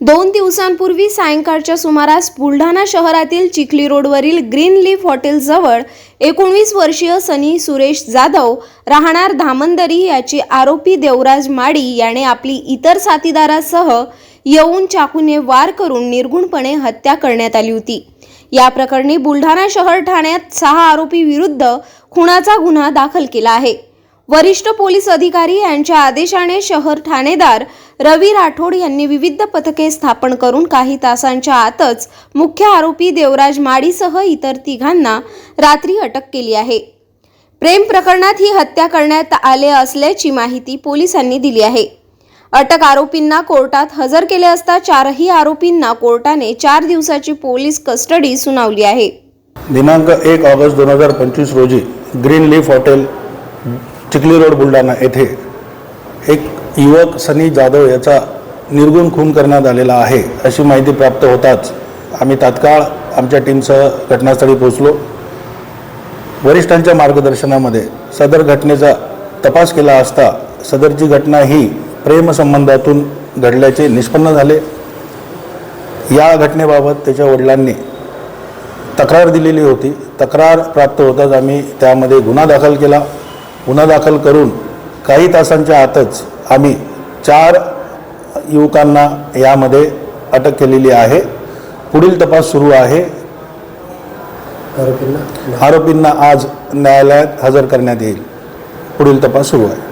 दोन दिवसांपूर्वी सायंकाळच्या सुमारास बुलढाणा शहरातील चिखली रोडवरील ग्रीन लीफ हॉटेलजवळ एकोणवीस वर्षीय सनी सुरेश जाधव राहणार धामंदरी याची आरोपी देवराज माडी याने आपली इतर साथीदारासह येऊन चाकूने वार करून निर्गुणपणे हत्या करण्यात आली होती. या प्रकरणी बुलढाणा शहर ठाण्यात सहा आरोपी विरुद्ध खुनाचा गुन्हा दाखल केला आहे. वरिष्ठ पोलीस अधिकारी यांच्या आदेशाने शहर ठाणेदार रवी राठोड यांनी विविध पथके स्थापन करून काही तासांच्या आतच मुख्य आरोपी देवराज माडीसह इतर तिघांना रात्री अटक केली आहे. प्रेम प्रकरणात ही हत्या करण्यात आले असल्याची माहिती पोलिसांनी दिली आहे. अटक आरोपींना कोर्टात हजर केले असता चारही आरोपींना कोर्टाने चार दिवसाची पोलीस कस्टडी सुनावली आहे. दिनांक एक ऑगस्ट दोन हजार पंचवीस रोजी green leaf hotel Chikhli road Buldhana येथे एक युवक सनी जाधव याचा निर्गुण खून करण्यात आलेला आहे अशी माहिती प्राप्त होताच आम्ही तात्काळ आमच्या टीमसह घटनास्थळी पोहोचलो. वरिष्ठांच्या मार्गदर्शनामध्ये सदर घटनेचा तपास केला असता सदरची घटना ही प्रेमसंबंधातून घडल्याचे निष्पन्न झाले. या घटनेबाबत त्याच्या वडिलांनी तक्रार दिलेली होती. तक्रार प्राप्त होताच आम्ही त्यामध्ये गुन्हा दाखल केला. गुन्हा दाखल करून काही तासांच्या आतच आम्ही चार युवकांना यामध्ये अटक केलेली आहे. पुढील तपास सुरू आहे. आरोपींना? आज न्यायालयात हजर करण्यात येईल. पुढील तपास सुरू आहे.